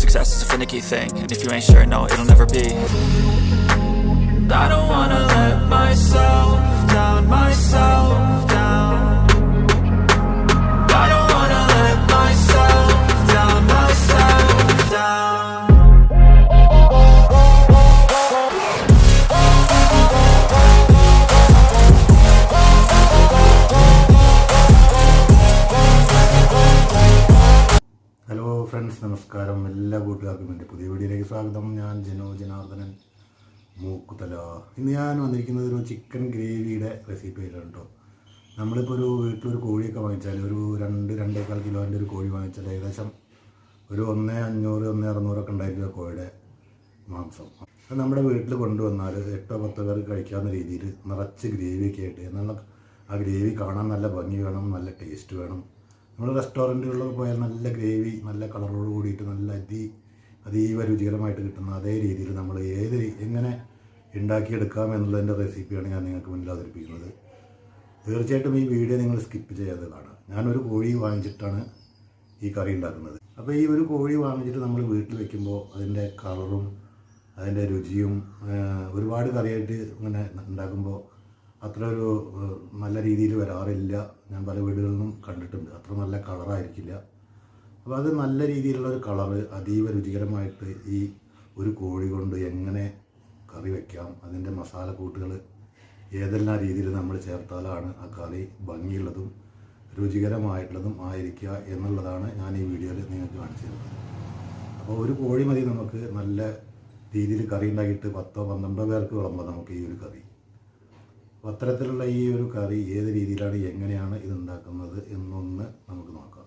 success is a finicky thing. And if you ain't sure, no, it'll never be. I don't wanna let myself down, myself down. ജനോ Janardhanan Mookkuthala. ഇന്ന് ഞാൻ വന്നിരിക്കുന്നത് ഒരു chicken ഗ്രേവിയുടെ recipe ആയിട്ടാണ് കേട്ടോ നമ്മളിപ്പോൾ ഒരു വീട്ടിലൊരു കോഴിയൊക്കെ വാങ്ങിച്ചാൽ ഒരു രണ്ട് രണ്ടേക്കാൽ കിലോന്റെ ഒരു കോഴി വാങ്ങിച്ചാൽ ഏകദേശം ഒരു ഒന്ന് അഞ്ഞൂറ് ഒന്ന് അറുന്നൂറൊക്കെ ഉണ്ടായിരിക്കും കോഴിയുടെ മാംസം. അത് നമ്മുടെ വീട്ടിൽ കൊണ്ടുവന്നാൽ എട്ടോ പത്തോ പേർക്ക് കഴിക്കാവുന്ന രീതിയിൽ നിറച്ച് ഗ്രേവിയൊക്കെ ആയിട്ട് എന്നാൽ ആ ഗ്രേവി കാണാൻ നല്ല ഭംഗി വേണം നല്ല ടേസ്റ്റ് വേണം. നമ്മൾ റെസ്റ്റോറന്റുകളിലൊക്കെ പോയാൽ നല്ല ഗ്രേവി നല്ല കളറോട് കൂടിയിട്ട് നല്ല അതി അതീവ രുചികരമായിട്ട് കിട്ടുന്ന അതേ രീതിയിൽ നമ്മൾ ഏത് എങ്ങനെ ഉണ്ടാക്കിയെടുക്കാം എന്നുള്ളതിന്റെ റെസിപ്പിയാണ് ഞാൻ നിങ്ങൾക്ക് മുന്നിൽ അവതരിപ്പിക്കുന്നത്. തീർച്ചയായിട്ടും ഈ വീഡിയോ നിങ്ങൾ സ്കിപ്പ് ചെയ്യാതെ കാണാം ഞാനൊരു കോഴി വാങ്ങിച്ചിട്ടാണ് ഈ കറി ഉണ്ടാക്കുന്നത്. അപ്പോൾ ഈ ഒരു കോഴി വാങ്ങിച്ചിട്ട് നമ്മൾ വീട്ടിൽ വെക്കുമ്പോൾ അതിന്റെ കളറും അതിന്റെ രുചിയും ഒരുപാട് കറിയായിട്ട് ഇങ്ങനെ ഉണ്ടാക്കുമ്പോൾ അത്ര ഒരു നല്ല രീതിയിൽ വരാറില്ല. ഞാൻ പല വീടുകളിൽ നിന്നും കണ്ടിട്ടുണ്ട്. അത്ര നല്ല കളറായിരിക്കില്ല. അപ്പോൾ അത് നല്ല രീതിയിലുള്ള ഒരു കളറ് അതീവ രുചികരമായിട്ട് ഈ ഒരു കോഴി കൊണ്ട് എങ്ങനെ കറി വയ്ക്കാം അതിന്റെ മസാലക്കൂട്ടുകൾ ഏതെല്ലാം രീതിയിൽ നമ്മൾ ചേർത്താലാണ് ആ കറി ഭംഗിയുള്ളതും രുചികരമായിട്ടുള്ളതും ആയിരിക്കുക എന്നുള്ളതാണ് ഞാൻ ഈ വീഡിയോയിൽ നിങ്ങൾക്ക് കാണിച്ചു തരുന്നത്. അപ്പോൾ ഒരു കോഴി മതി നമുക്ക്. നല്ല രീതിയിൽ കറി ഉണ്ടാക്കിയിട്ട് പത്തോ പന്ത്രണ്ടോ പേർക്ക് വിളമ്പോ നമുക്ക് ഈ ഒരു കറി. അപ്പോൾ അത്തരത്തിലുള്ള ഈ ഒരു കറി ഏത് രീതിയിലാണ് എങ്ങനെയാണ് ഇത് ഉണ്ടാക്കുന്നത് എന്നൊന്ന് നമുക്ക് നോക്കാം.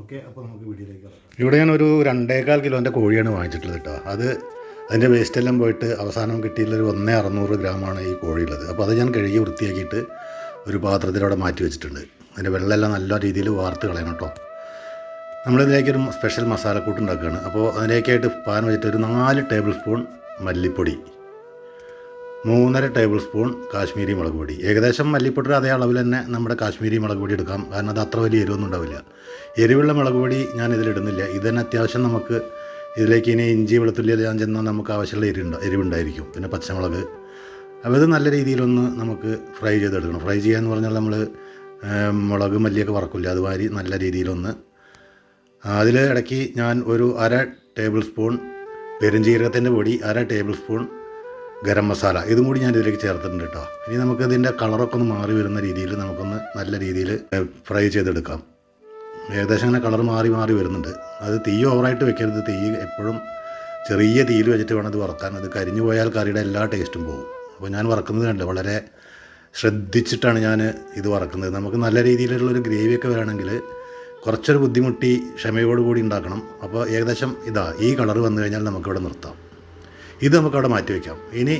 ഓക്കെ അപ്പോൾ നമുക്ക് വീഡിയോയിലേക്ക് ഇവിടെ ഞാൻ ഒരു രണ്ടേകാൽ കിലോന്റെ കോഴിയാണ് വാങ്ങിച്ചിട്ടുള്ളത് കേട്ടോ. അത് അതിന്റെ വേസ്റ്റ് എല്ലാം പോയിട്ട് അവസാനം കിട്ടിയുള്ളൊരു ഒന്നേ അറുന്നൂറ് ഗ്രാമാണ് ഈ കോഴിയുള്ളത്. അപ്പോൾ അത് ഞാൻ കഴുകി വൃത്തിയാക്കിയിട്ട് ഒരു പാത്രത്തിലവിടെ മാറ്റി വെച്ചിട്ടുണ്ട്. അതിന്റെ വെള്ളമെല്ലാം നല്ല രീതിയിൽ വാർത്ത് കളയണം കേട്ടോ. നമ്മളിതിലേക്ക് ഒരു സ്പെഷ്യൽ മസാലക്കൂട്ട് ഉണ്ടാക്കുകയാണ്. അപ്പോൾ അതിലേക്കായിട്ട് പാൻ വെച്ചിട്ട് ഒരു നാല് ടേബിൾ സ്പൂൺ മല്ലിപ്പൊടി മൂന്നര ടേബിൾ സ്പൂൺ കാശ്മീരി മുളക് പൊടി. ഏകദേശം മല്ലിപ്പൊടി അതേ അളവിൽ തന്നെ നമ്മുടെ കാശ്മീരി മുളക് പൊടി എടുക്കാം. കാരണം അത് അത്ര വലിയ എരിവൊന്നും ഉണ്ടാവില്ല. എരിവുള്ള മുളക് പൊടി ഞാൻ ഇതിലിടുന്നില്ല ഇത് തന്നെ അത്യാവശ്യം നമുക്ക് ഇതിലേക്ക് ഇനി ഇഞ്ചി വെളുത്തുള്ളി എല്ലാം ചെന്നാൽ നമുക്ക് ആവശ്യമുള്ള എരിവുണ്ട എരിവുണ്ടായിരിക്കും. പിന്നെ പച്ചമുളക്. അപ്പോൾ ഇത് നല്ല രീതിയിലൊന്ന് നമുക്ക് ഫ്രൈ ചെയ്തെടുക്കണം. ഫ്രൈ ചെയ്യാന്ന് പറഞ്ഞാൽ നമ്മൾ മുളക് മല്ലിയൊക്കെ വറക്കില്ല? അതുമാതിരി നല്ല രീതിയിലൊന്ന്. അതിൽ ഇടയ്ക്ക് ഞാൻ ഒരു അര ടേബിൾ സ്പൂൺ പെരുംജീരകത്തിന്റെ പൊടി അര ടേബിൾ സ്പൂൺ ഗരം മസാല ഇതും കൂടി ഞാൻ ഇതിലേക്ക് ചേർത്തിട്ടുണ്ട് കേട്ടോ ഇനി നമുക്ക് ഇതിന്റെ കളറൊക്കെ ഒന്ന് മാറി വരുന്ന രീതിയിൽ നമുക്കൊന്ന് നല്ല രീതിയിൽ ഫ്രൈ ചെയ്തെടുക്കാം. ഏകദേശം അങ്ങനെ കളർ മാറി മാറി വരുന്നുണ്ട്. അത് തീ ഓവറായിട്ട് വെക്കരുത്. തീ എപ്പോഴും ചെറിയ തീയിൽ വെച്ചിട്ട് വേണം അത് വറക്കാൻ. അത് കരിഞ്ഞു പോയാൽ കറിയുടെ എല്ലാ ടേസ്റ്റും പോകും. അപ്പോൾ ഞാൻ വറക്കുന്നത് കണ്ട്? വളരെ ശ്രദ്ധിച്ചിട്ടാണ് ഞാൻ ഇത് വറക്കുന്നത്. നമുക്ക് നല്ല രീതിയിലുള്ളൊരു ഗ്രേവിയൊക്കെ വേണമെങ്കിൽ കുറച്ചൊരു ബുദ്ധിമുട്ടി ക്ഷമയോടുകൂടി ഉണ്ടാക്കണം. അപ്പോൾ ഏകദേശം ഇതാ ഈ കളർ വന്നു കഴിഞ്ഞാൽ നമുക്കിവിടെ നിർത്താം. ഇത് നമുക്കവിടെ മാറ്റി വയ്ക്കാം ഇനി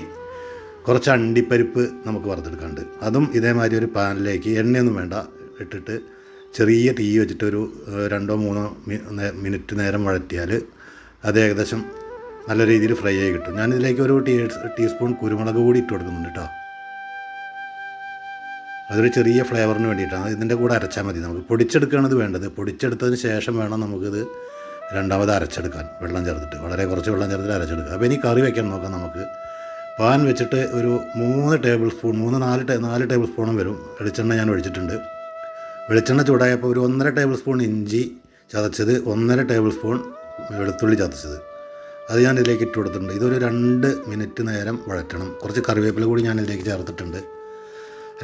കുറച്ച് അണ്ടിപ്പരിപ്പ് നമുക്ക് വറുത്തെടുക്കാണ്ട് അതും ഇതേമാതിരി ഒരു പാനിലേക്ക് എണ്ണയൊന്നും വേണ്ട ഇട്ടിട്ട് ചെറിയ തീ വെച്ചിട്ട് ഒരു രണ്ടോ മൂന്നോ മിനിറ്റ് നേരം വഴറ്റിയാൽ അത് ഏകദേശം നല്ല രീതിയിൽ ഫ്രൈ ആയി കിട്ടും. ഞാനിതിലേക്ക് ഒരു ടീ ടീസ്പൂൺ കുരുമുളക് കൂടി ഇട്ട് കൊടുക്കുന്നുണ്ട് കേട്ടോ അതൊരു ചെറിയ ഫ്ലേവറിന് വേണ്ടിയിട്ടാണ്. ഇതിന്റെ കൂടെ അരച്ചാൽ മതി. നമുക്ക് പൊടിച്ചെടുക്കുകയാണ് ഇത് വേണ്ടത്. പൊടിച്ചെടുത്തതിന് ശേഷം വേണം നമുക്കിത് രണ്ടാമത് അരച്ചെടുക്കാൻ വെള്ളം ചേർത്തിട്ട്. വളരെ കുറച്ച് വെള്ളം ചേർത്തിട്ട് അരച്ചെടുക്കുക. അപ്പോൾ ഇനി കറി വയ്ക്കാൻ നോക്കാം നമുക്ക്. പാൻ വെച്ചിട്ട് ഒരു മൂന്ന് ടേബിൾ സ്പൂൺ മൂന്ന് നാല് നാല് ടേബിൾ സ്പൂണും വരും. വെളിച്ചെണ്ണ ഞാൻ ഒഴിച്ചിട്ടുണ്ട്. വെളിച്ചെണ്ണ ചൂടായപ്പോൾ ഒരു ഒന്നര ടേബിൾ സ്പൂൺ ഇഞ്ചി ചതച്ചത് ഒന്നര ടേബിൾ സ്പൂൺ വെളുത്തുള്ളി ചതച്ചത്. അത് ഞാൻ ഇതിലേക്ക് ഇട്ട് കൊടുത്തിട്ടുണ്ട്. ഇതൊരു രണ്ട് മിനിറ്റ് നേരം വഴറ്റണം. കുറച്ച് കറിവേപ്പില കൂടി ഞാൻ ഇതിലേക്ക് ചേർത്തിട്ടുണ്ട്.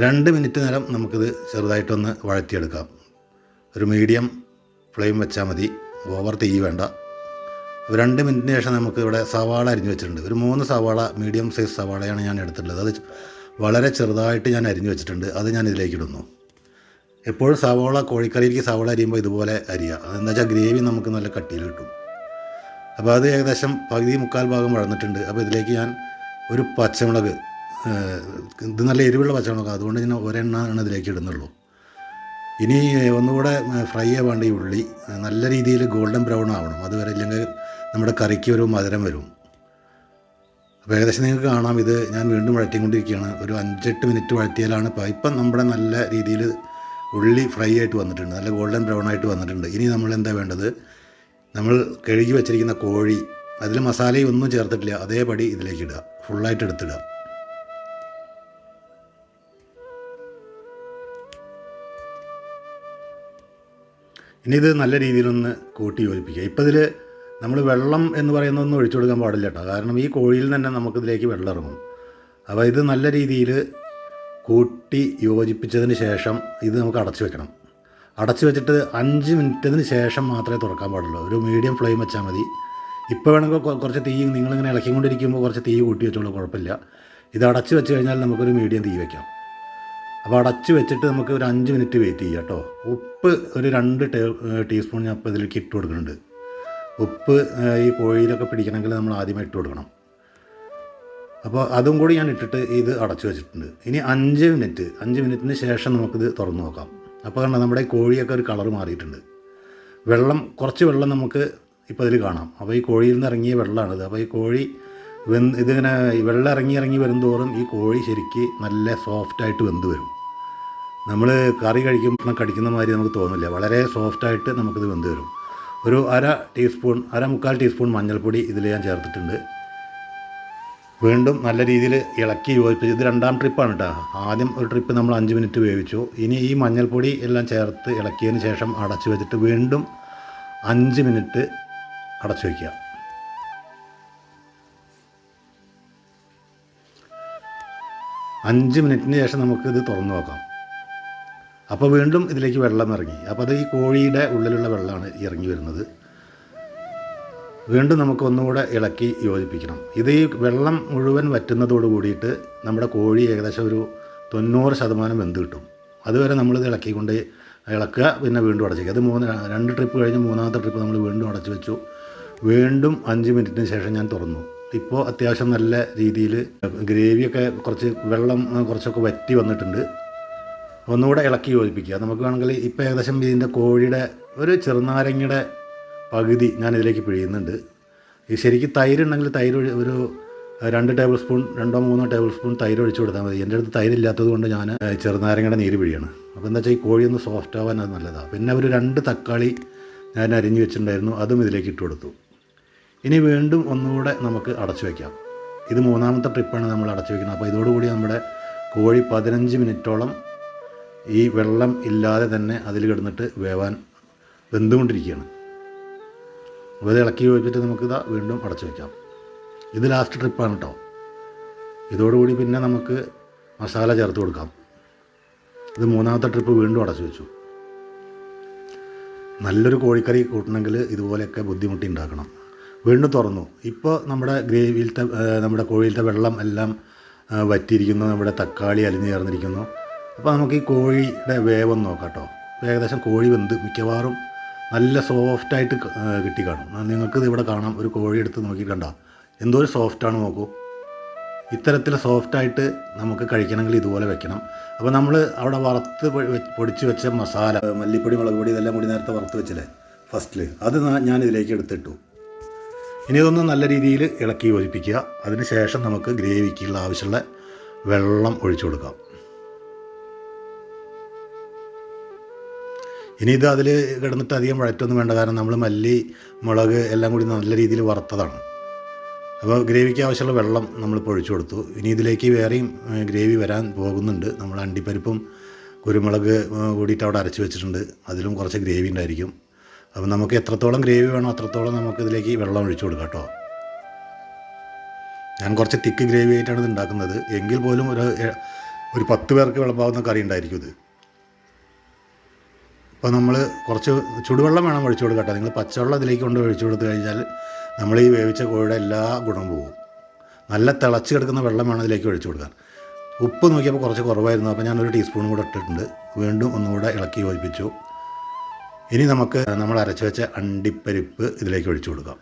രണ്ട് മിനിറ്റ് നേരം നമുക്കിത് ചെറുതായിട്ടൊന്ന് വഴറ്റിയെടുക്കാം. ഒരു മീഡിയം ഫ്ലെയിം വെച്ചാൽ മതി. ഓവർ തീ വേണ്ട. ഒരു രണ്ട് മിനിറ്റിന് ശേഷം നമുക്ക് ഇവിടെ സവാള അരിഞ്ഞ് വെച്ചിട്ടുണ്ട്. ഒരു മൂന്ന് സവാള മീഡിയം സൈസ് സവാളയാണ് ഞാൻ എടുത്തിട്ടുള്ളത്. അത് വളരെ ചെറുതായിട്ട് ഞാൻ അരിഞ്ഞു വെച്ചിട്ടുണ്ട്. അത് ഞാൻ ഇതിലേക്ക് ഇടുന്നു. എപ്പോഴും സവാള കോഴിക്കറിയിലേക്ക് സവാള അരിയുമ്പോൾ ഇതുപോലെ അരിയുക. അതെന്താ വെച്ചാൽ ഗ്രേവി നമുക്ക് നല്ല കട്ടിയിൽ കിട്ടും. അപ്പോൾ അത് ഏകദേശം പകുതി മുക്കാൽ ഭാഗം വഴന്നിട്ടുണ്ട്. അപ്പോൾ ഇതിലേക്ക് ഞാൻ ഒരു പച്ചമുളക് ഇത് നല്ല എരിവുള്ള പച്ചമുളക് അതുകൊണ്ട് ഞാൻ ഒരെണ്ണമാണ് ഇതിലേക്ക് ഇടുന്നുള്ളൂ. ഇനി ഒന്നുകൂടെ ഫ്രൈ ആവാണ്ട് ഈ ഉള്ളി നല്ല രീതിയിൽ ഗോൾഡൻ ബ്രൗൺ ആവണം. അതുവരെ ഇല്ലെങ്കിൽ നമ്മുടെ കറിക്ക് ഒരു മധുരം വരും. അപ്പോൾ ഏകദേശം നിങ്ങൾക്ക് കാണാം. ഇത് ഞാൻ വീണ്ടും വഴറ്റിക്കൊണ്ടിരിക്കുകയാണ്. ഒരു അഞ്ചെട്ട് മിനിറ്റ് വഴറ്റിയാലാണ് ഇപ്പോൾ ഇപ്പം നമ്മുടെ നല്ല രീതിയിൽ ഉള്ളി ഫ്രൈ ആയിട്ട് വന്നിട്ടുണ്ട്. നല്ല ഗോൾഡൻ ബ്രൗൺ ആയിട്ട് വന്നിട്ടുണ്ട്. ഇനി നമ്മൾ എന്താ വേണ്ടത്? നമ്മൾ കഴുകി വെച്ചിരിക്കുന്ന കോഴി അതിൽ മസാലയും ഒന്നും ചേർത്തിട്ടില്ല. അതേപടി ഇതിലേക്ക് ഇടുക. ഫുള്ളായിട്ട് എടുത്തിടുക. ഇനി ഇത് നല്ല രീതിയിലൊന്ന് കൂട്ടി യോജിപ്പിക്കുക ഇപ്പം ഇതിൽ നമ്മൾ വെള്ളം എന്ന് പറയുന്നതൊന്നും ഒഴിച്ചു കൊടുക്കാൻ പാടില്ല കേട്ടോ. കാരണം ഈ കോഴിയിൽ തന്നെ നമുക്കിതിലേക്ക് വെള്ളം ഇറങ്ങും അപ്പോൾ ഇത് നല്ല രീതിയിൽ കൂട്ടി യോജിപ്പിച്ചതിന് ശേഷം ഇത് നമുക്ക് അടച്ചു വെക്കണം. അടച്ചു വെച്ചിട്ട് അഞ്ച് മിനിറ്റിന് ശേഷം മാത്രമേ തുറക്കാൻ പാടുള്ളൂ. ഒരു മീഡിയം ഫ്ലെയിം വെച്ചാൽ മതി. ഇപ്പോൾ വേണമെങ്കിൽ കുറച്ച് തീ നിങ്ങളിങ്ങനെ ഇളക്കിക്കൊണ്ടിരിക്കുമ്പോൾ കുറച്ച് തീ കൂട്ടി വെച്ചോളൂ കുഴപ്പമില്ല. ഇത് അടച്ചു വെച്ച് കഴിഞ്ഞാൽ നമുക്കൊരു മീഡിയം തീ വയ്ക്കാം അപ്പോൾ അടച്ച് വെച്ചിട്ട് നമുക്ക് ഒരു അഞ്ച് മിനിറ്റ് വെയിറ്റ് ചെയ്യാം കേട്ടോ. ഉപ്പ് ഒരു രണ്ട് ടേ ടീസ്പൂൺ ഞാൻ ഇപ്പോൾ ഇതിലേക്ക് ഇട്ട് കൊടുക്കുന്നുണ്ട്. ഉപ്പ് ഈ കോഴിയിലൊക്കെ പിടിക്കണമെങ്കിൽ നമ്മൾ ആദ്യമേ ഇട്ട് കൊടുക്കണം. അപ്പോൾ അതും കൂടി ഞാൻ ഇട്ടിട്ട് ഇത് അടച്ചു വെച്ചിട്ടുണ്ട്. ഇനി അഞ്ച് മിനിറ്റ് അഞ്ച് മിനിറ്റിന് ശേഷം നമുക്കിത് തുറന്നു നോക്കാം. അപ്പോൾ കാരണം നമ്മുടെ കോഴിയൊക്കെ ഒരു കളർ മാറിയിട്ടുണ്ട്. വെള്ളം കുറച്ച് വെള്ളം നമുക്ക് ഇപ്പോൾ ഇതിൽ കാണാം. അപ്പോൾ ഈ കോഴിയിൽ നിന്ന് ഇറങ്ങിയ വെള്ളമാണിത് അപ്പോൾ ഈ കോഴി വെന്ത് ഇതിങ്ങനെ വെള്ളം ഇറങ്ങി ഇറങ്ങി വരും തോറും ഈ കോഴി ശരിക്ക് നല്ല സോഫ്റ്റായിട്ട് വെന്ത് വരും. നമ്മൾ കറി കഴിക്കുമ്പോൾ കടിക്കുന്ന മാതിരി നമുക്ക് തോന്നില്ല. വളരെ സോഫ്റ്റായിട്ട് നമുക്കിത് വെന്ത് വരും. ഒരു അര ടീസ്പൂൺ അര മുക്കാൽ ടീസ്പൂൺ മഞ്ഞൾപ്പൊടി ഇതിൽ ഞാൻ ചേർത്തിട്ടുണ്ട്. വീണ്ടും നല്ല രീതിയിൽ ഇളക്കി യോജിപ്പിച്ച് ഇത് രണ്ടാം ട്രിപ്പാണ് കേട്ടോ ആദ്യം ഒരു ട്രിപ്പ് നമ്മൾ അഞ്ച് മിനിറ്റ് വേവിച്ചു. ഇനി ഈ മഞ്ഞൾപ്പൊടി എല്ലാം ചേർത്ത് ഇളക്കിയതിന് ശേഷം അടച്ചു വെച്ചിട്ട് വീണ്ടും അഞ്ച് മിനിറ്റ് അടച്ചു വയ്ക്കുക അഞ്ച് മിനിറ്റിന് ശേഷം നമുക്കിത് തുറന്നു നോക്കാം. അപ്പോൾ വീണ്ടും ഇതിലേക്ക് വെള്ളം ഇറങ്ങി. അപ്പോൾ അത് ഈ കോഴിയുടെ ഉള്ളിലുള്ള വെള്ളമാണ് ഇറങ്ങി വരുന്നത്. വീണ്ടും നമുക്ക് ഒന്നുകൂടെ ഇളക്കി യോജിപ്പിക്കണം. ഇത് ഈ വെള്ളം മുഴുവൻ വറ്റുന്നതോട് കൂടിയിട്ട് നമ്മുടെ കോഴി ഏകദേശം ഒരു തൊണ്ണൂറ് ശതമാനം വെന്ത് കിട്ടും. അതുവരെ നമ്മളിത് ഇളക്കിക്കൊണ്ട് ഇളക്കുക പിന്നെ വീണ്ടും അടച്ചു അത് മൂന്ന് രണ്ട് ട്രിപ്പ് കഴിഞ്ഞ് മൂന്നാമത്തെ ട്രിപ്പ് നമ്മൾ വീണ്ടും അടച്ചു വെച്ചു. വീണ്ടും അഞ്ച് മിനിറ്റിന് ശേഷം ഞാൻ തുറന്നു. ഇപ്പോൾ അത്യാവശ്യം നല്ല രീതിയിൽ ഗ്രേവിയൊക്കെ കുറച്ച് വെള്ളം കുറച്ചൊക്കെ വറ്റി വന്നിട്ടുണ്ട്. ഒന്നുകൂടെ ഇളക്കി യോജിപ്പിക്കുക. നമുക്ക് വേണമെങ്കിൽ ഇപ്പോൾ ഏകദേശം ഇതിന്റെ കോഴിയുടെ ഒരു ചെറുനാരങ്ങയുടെ പകുതി ഞാനിതിലേക്ക് പിഴിയുന്നുണ്ട്. ഈ ശരിക്കും തൈരുണ്ടെങ്കിൽ തൈര് ഒരു രണ്ട് ടേബിൾ സ്പൂൺ രണ്ടോ മൂന്നോ ടേബിൾ സ്പൂൺ തൈര് ഒഴിച്ചു കൊടുത്താൽ മതി. എന്റെ അടുത്ത് തൈരില്ലാത്തത് കൊണ്ട് ഞാൻ ചെറുനാരങ്ങയുടെ നീര് പിഴിയാണ്. അപ്പോൾ എന്താ വെച്ചാൽ ഈ കോഴി ഒന്ന് സോഫ്റ്റ് ആവാൻ അത് നല്ലതാണ് പിന്നെ ഒരു രണ്ട് തക്കാളി ഞാൻ അരിഞ്ഞു വെച്ചിട്ടുണ്ടായിരുന്നു. അതും ഇതിലേക്ക് ഇട്ട് കൊടുത്തു. ഇനി വീണ്ടും ഒന്നുകൂടെ നമുക്ക് അടച്ചു വയ്ക്കാം ഇത് മൂന്നാമത്തെ ട്രിപ്പാണ് നമ്മൾ അടച്ചു വയ്ക്കുന്നത് അപ്പോൾ ഇതോടുകൂടി നമ്മുടെ കോഴി പതിനഞ്ച് മിനിറ്റോളം ഈ വെള്ളം ഇല്ലാതെ തന്നെ അതിൽ കിടന്നിട്ട് വേവാൻ വെന്തുകൊണ്ടിരിക്കുകയാണ്. അപ്പോൾ ഇത് ഇളക്കി വെച്ചിട്ട് നമുക്കിത് വീണ്ടും അടച്ചു വയ്ക്കാം ഇത് ലാസ്റ്റ് ട്രിപ്പാണ് കേട്ടോ ഇതോടുകൂടി പിന്നെ നമുക്ക് മസാല ചേർത്ത് കൊടുക്കാം. ഇത് മൂന്നാമത്തെ ട്രിപ്പ് വീണ്ടും അടച്ചു വെച്ചു. നല്ലൊരു കോഴിക്കറി കൂട്ടണമെങ്കിൽ ഇതുപോലെയൊക്കെ ബുദ്ധിമുട്ടി ഉണ്ടാക്കണം. വീണ്ടും തുറന്നു. ഇപ്പോൾ നമ്മുടെ ഗ്രേവിയിലത്തെ നമ്മുടെ കോഴിയിലത്തെ വെള്ളം എല്ലാം വറ്റിയിരിക്കുന്നു. നമ്മുടെ തക്കാളി അലിഞ്ഞു ചേർന്നിരിക്കുന്നു. അപ്പോൾ നമുക്ക് ഈ കോഴിയുടെ വേവം നോക്കാം കേട്ടോ. ഏകദേശം കോഴി വെന്ത് മിക്കവാറും നല്ല സോഫ്റ്റായിട്ട് കിട്ടി കാണും. നിങ്ങൾക്കിത് ഇവിടെ കാണാം. ഒരു കോഴി എടുത്ത് നോക്കി കണ്ട? എന്തോ ഒരു സോഫ്റ്റാണ് നോക്കൂ. ഇത്തരത്തിൽ സോഫ്റ്റായിട്ട് നമുക്ക് കഴിക്കണമെങ്കിൽ ഇതുപോലെ വെക്കണം. അപ്പോൾ നമ്മൾ അവിടെ വറുത്ത് പൊടിച്ച് വെച്ച മസാല മല്ലിപ്പൊടി മുളക് പൊടി ഇതെല്ലാം കൂടി നേരത്തെ വറുത്ത് വെച്ചില്ലേ? ഫസ്റ്റിൽ അത് ഞാൻ ഇതിലേക്ക് എടുത്തിട്ടു. ഇനി ഇതൊന്ന് നല്ല രീതിയിൽ ഇളക്കി യോജിപ്പിക്കുക. അതിന് ശേഷം നമുക്ക് ഗ്രേവിക്കുള്ള ആവശ്യമുള്ള വെള്ളം ഒഴിച്ചു കൊടുക്കാം. ഇനി ഇത് അതിൽ കിടന്നിട്ട് അധികം വഴറ്റൊന്നും വേണ്ട. കാരണം നമ്മൾ മല്ലി മുളക് എല്ലാം കൂടി നല്ല രീതിയിൽ വറുത്തതാണ്. അപ്പോൾ ഗ്രേവിക്ക് ആവശ്യമുള്ള വെള്ളം നമ്മളിപ്പോൾ ഒഴിച്ചു കൊടുത്തു. ഇനി ഇതിലേക്ക് വേറെയും ഗ്രേവി വരാൻ പോകുന്നുണ്ട്. നമ്മൾ അണ്ടിപ്പരിപ്പും കുരുമുളക് കൂടിയിട്ട് അവിടെ അരച്ച് വെച്ചിട്ടുണ്ട്. അതിലും കുറച്ച് ഗ്രേവി ഉണ്ടായിരിക്കും. അപ്പോൾ നമുക്ക് എത്രത്തോളം ഗ്രേവി വേണോ അത്രത്തോളം നമുക്ക് ഇതിലേക്ക് വെള്ളം ഒഴിച്ചു കൊടുക്കാം കേട്ടോ. ഞാൻ കുറച്ച് തിക്ക് ഗ്രേവി ആയിട്ടാണ് ഇത് ഉണ്ടാക്കുന്നത്. എങ്കിൽ പോലും ഒരു ഒരു പത്ത് പേർക്ക് വിളമ്പാവുന്ന കറി ഉണ്ടായിരിക്കും ഇത്. അപ്പോൾ നമ്മൾ കുറച്ച് ചുടുവെള്ളം വേണം ഒഴിച്ചു കൊടുക്കട്ടെ. നിങ്ങൾ പച്ചവെള്ളം ഇതിലേക്ക് കൊണ്ട് ഒഴിച്ചു കൊടുത്തു കഴിഞ്ഞാൽ നമ്മൾ ഈ വേവിച്ച കോഴിയുടെ എല്ലാ ഗുണവും പോകും. നല്ല തിളച്ച് കിടക്കുന്ന വെള്ളം വേണം ഇതിലേക്ക് ഒഴിച്ചു കൊടുക്കാൻ. ഉപ്പ് നോക്കിയപ്പോൾ കുറച്ച് കുറവായിരുന്നു. അപ്പോൾ ഞാനൊരു ടീസ്പൂണും കൂടെ ഇട്ടിട്ടുണ്ട്. വീണ്ടും ഒന്നുകൂടെ ഇളക്കി യോജിപ്പിച്ചു. ഇനി നമുക്ക് നമ്മൾ അരച്ച് വെച്ച അണ്ടിപ്പരിപ്പ് ഇതിലേക്ക് ഒഴിച്ചു കൊടുക്കാം.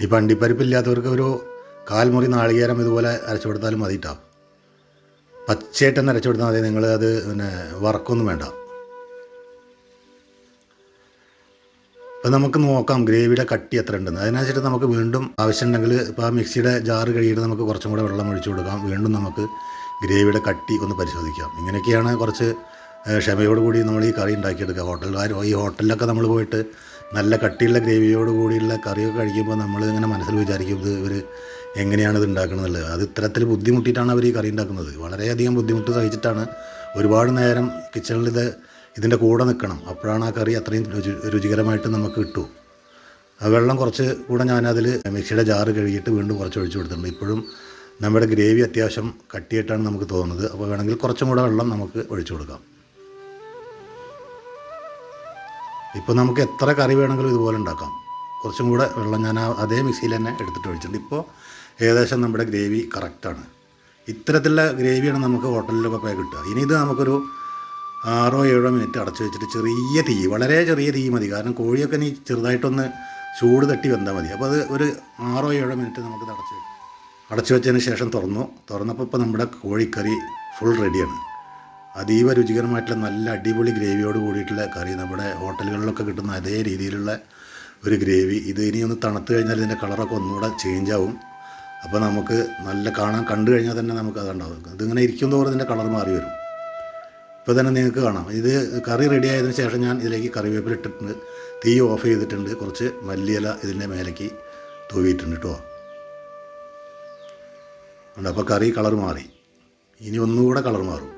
ഇനി അണ്ടിപ്പരിപ്പ് ഇല്ലാത്തവർക്ക് ഒരു കാൽമുറി നാളികേരം ഇതുപോലെ അരച്ചു കൊടുത്താലും മതി കേട്ടോ പച്ചയായിട്ട് തന്നെ അരച്ചു കൊടുത്താൽ മതി. നിങ്ങൾ അത് പിന്നെ വറക്കൊന്നും വേണ്ട. അപ്പം നമുക്ക് നോക്കാം ഗ്രേവിയുടെ കട്ടി എത്ര ഉണ്ടെന്ന്. അതിനനുസരിച്ച് നമുക്ക് വീണ്ടും ആവശ്യമുണ്ടെങ്കിൽ ഇപ്പോൾ ആ മിക്സിയുടെ ജാറ് കഴിയിട്ട് നമുക്ക് കുറച്ചും കൂടെ വെള്ളം ഒഴിച്ചു കൊടുക്കാം. വീണ്ടും നമുക്ക് ഗ്രേവിയുടെ കട്ടി ഒന്ന് പരിശോധിക്കാം. ഇങ്ങനെയൊക്കെയാണ് കുറച്ച് ക്ഷമയോടുകൂടി കൂടി നമ്മൾ ഈ കറി ഉണ്ടാക്കിയെടുക്കുക. ഹോട്ടലുകാർ ഈ ഹോട്ടലിലൊക്കെ നമ്മൾ പോയിട്ട് നല്ല കട്ടിയുള്ള ഗ്രേവിയോട് കൂടിയുള്ള കറിയൊക്കെ കഴിക്കുമ്പോൾ നമ്മൾ ഇങ്ങനെ മനസ്സിൽ വിചാരിക്കും ഇത് ഇവർ എങ്ങനെയാണ് ഇത് ഉണ്ടാക്കുന്നത് അത് ഇത്തരത്തിൽ ബുദ്ധിമുട്ടിയിട്ടാണ് അവർ ഈ കറി ഉണ്ടാക്കുന്നത്. വളരെയധികം ബുദ്ധിമുട്ട് സഹിച്ചിട്ടാണ് ഒരുപാട് നേരം കിച്ചണിൽ ഇത് ഇതിന്റെ കൂടെ നിൽക്കണം. അപ്പോഴാണ് ആ കറി അത്രയും രുചി രുചികരമായിട്ട് നമുക്ക് കിട്ടൂ. ആ വെള്ളം കുറച്ച് കൂടെ ഞാനതിൽ മിക്സിയുടെ ജാറ് കഴുകിയിട്ട് വീണ്ടും കുറച്ച് ഒഴിച്ചു കൊടുത്തിട്ടുണ്ട്. ഇപ്പോഴും നമ്മുടെ ഗ്രേവി അത്യാവശ്യം കട്ടിയായിട്ടാണ് നമുക്ക് തോന്നുന്നത്. അപ്പോൾ വേണമെങ്കിൽ കുറച്ചും കൂടെ വെള്ളം നമുക്ക് ഒഴിച്ചു കൊടുക്കാം. ഇപ്പോൾ നമുക്ക് എത്ര കറി വേണമെങ്കിലും ഇതുപോലെ ഉണ്ടാക്കാം. കുറച്ചും കൂടെ വെള്ളം ഞാൻ അതേ മിക്സിയിൽ തന്നെ എടുത്തിട്ട് ഒഴിച്ചിട്ടുണ്ട്. ഇപ്പോൾ ഏകദേശം നമ്മുടെ ഗ്രേവി കറക്റ്റാണ് ഇത്തരത്തിലുള്ള ഗ്രേവിയാണ് നമുക്ക് ഹോട്ടലിലൊക്കെ പോയി കിട്ടുക. ഇനി ഇത് നമുക്കൊരു ആറോ ഏഴോ മിനിറ്റ് അടച്ചു വെച്ചിട്ട് ചെറിയ തീ വളരെ ചെറിയ തീ മതി. കാരണം കോഴിയൊക്കെ ഇനി ചെറുതായിട്ടൊന്ന് ചൂട് തട്ടി വെന്താൽ മതി. അപ്പോൾ അത് ഒരു ആറോ ഏഴോ മിനിറ്റ് നമുക്ക് അടച്ചു അടച്ചു വെച്ചതിന് ശേഷം തുറന്നു. തുറന്നപ്പോൾ ഇപ്പോൾ നമ്മുടെ കോഴിക്കറി ഫുൾ റെഡിയാണ് അതീവ രുചികരമായിട്ടുള്ള നല്ല അടിപൊളി ഗ്രേവിയോട് കൂടിയിട്ടുള്ള കറി. നമ്മുടെ ഹോട്ടലുകളിലൊക്കെ കിട്ടുന്ന അതേ രീതിയിലുള്ള ഒരു ഗ്രേവി. ഇത് ഇനി ഒന്ന് തണുത്ത് കഴിഞ്ഞാൽ ഇതിന്റെ കളറൊക്കെ ഒന്നുകൂടെ ചേഞ്ച് ആവും. അപ്പോൾ നമുക്ക് നല്ല കാണാൻ കണ്ടു കഴിഞ്ഞാൽ തന്നെ നമുക്ക് അതുണ്ടാവും. ഇതിങ്ങനെ ഇരിക്കും തോറും ഇതിന്റെ കളർ മാറി വരും. ഇപ്പോൾ തന്നെ നിങ്ങൾക്ക് കാണാം. ഇത് കറി റെഡി ആയതിനു ശേഷം ഞാൻ ഇതിലേക്ക് കറിവേപ്പില ഇട്ടിട്ടുണ്ട്. തീ ഓഫ് ചെയ്തിട്ടുണ്ട്. കുറച്ച് മല്ലിയില ഇതിന്റെ മേലേക്ക് തൂവിയിട്ടുണ്ട് കേട്ടോ. അപ്പോൾ കറി കളർ മാറി. ഇനി ഒന്നുകൂടെ കളർ മാറും.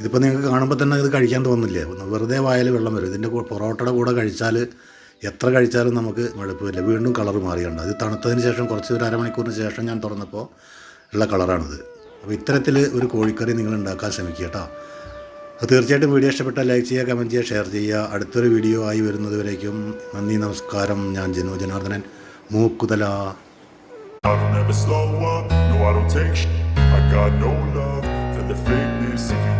ഇതിപ്പോൾ നിങ്ങൾക്ക് കാണുമ്പോൾ തന്നെ ഇത് കഴിക്കാൻ തോന്നില്ലേ വെറുതെ വായിൽ വെള്ളം വരും. ഇതിന്റെ പൊറോട്ടയുടെ കൂടെ കഴിച്ചാൽ എത്ര കഴിച്ചാലും നമുക്ക് മടുപ്പില്ല വീണ്ടും കളർ മാറിയുണ്ട്. അത് തണുത്തതിന് ശേഷം കുറച്ച് ഒരു അരമണിക്കൂറിന് ശേഷം ഞാൻ തുറന്നപ്പോൾ ഉള്ള കളറാണിത് അപ്പോൾ ഇത്തരത്തിൽ ഒരു കോഴിക്കറി നിങ്ങൾ ഉണ്ടാക്കാൻ ശ്രമിക്കുക കേട്ടോ. അപ്പോൾ തീർച്ചയായിട്ടും വീഡിയോ ഇഷ്ടപ്പെട്ടാൽ ലൈക്ക് ചെയ്യുക കമന്റ് ചെയ്യുക ഷെയർ ചെയ്യുക. അടുത്തൊരു വീഡിയോ ആയി വരുന്നതുവരേക്കും നന്ദി നമസ്കാരം. ഞാൻ ജനു Janardhanan. Mookkuthala. I got no love for the If you.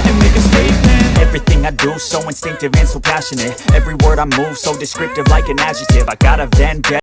Everything I do so instinctive and so passionate. Every word I move so descriptive like an adjective. I got a vendetta